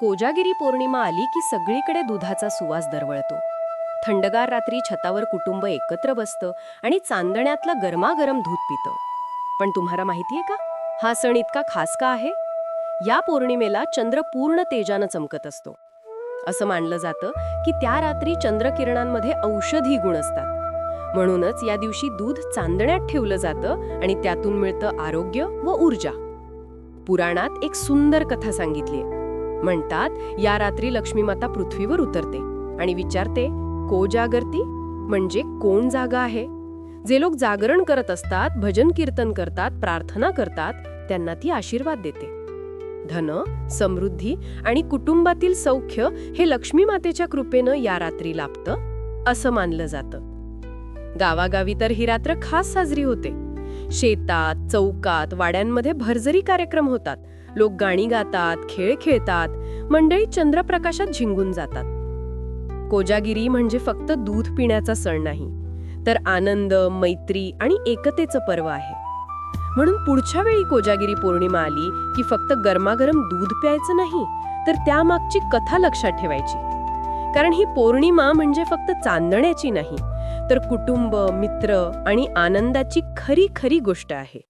कोजागिरी पौर्णिमा आली की सगळीकडे दुधाचा सुवास दरवळतो. थंडगार रात्री छतावर कुटुंब एकत्र बसतं आणि चांदण्यातलं गरमागरम दूध पितं. पण तुम्हाला माहिती आहे का? हा सण इतका खास का आहे? या पौर्णिमेला चंद्र पूर्ण तेजानं चमकत असतो. असं मानलं जातं की त्या रात्री चंद्रकिरणांमध्ये औषधी गुण असतात. म्हणूनच या दिवशी दूध चांदण्यात ठेवलं जातं आणि त्यातून मिळतं आरोग्य व ऊर्जा. पुराणात एक सुंदर कथा सांगितली म्हणतात या रात्री लक्ष्मी माता पृथ्वीवर उतरते आणि विचारते को जागरती? म्हणजे कोण जागा आहे? जे लोक जागरण करत असतात भजन कीर्तन करतात प्रार्थना करतात त्यांना ती आशीर्वाद देते. धन समृद्धी आणि कुटुंबातील सौख्य हे लक्ष्मी मातेच्या कृपेनं या रात्री लाभतं असं मानलं जातं. गावागावी तर ही रात्र खास साजरी होते. शेतात चौकात वाड्यांमध्ये भरजरी कार्यक्रम होतात. लोक गाणी गातात खेळ खेळतात मंडळी चंद्रप्रकाशात झिंगून जातात. कोजागिरी म्हणजे फक्त दूध पिण्याचा सण नाही तर आनंद मैत्री आणि एकतेचं पर्व आहे. म्हणून पुढच्या वेळी कोजागिरी पौर्णिमा आली की फक्त गरमागरम दूध प्यायचं नाही तर त्यामागची कथा लक्षात ठेवायची. कारण ही पौर्णिमा म्हणजे फक्त चांदण्याची नाही तर कुटुंब मित्र आणि आनंदाची खरी खरी गोष्ट आहे.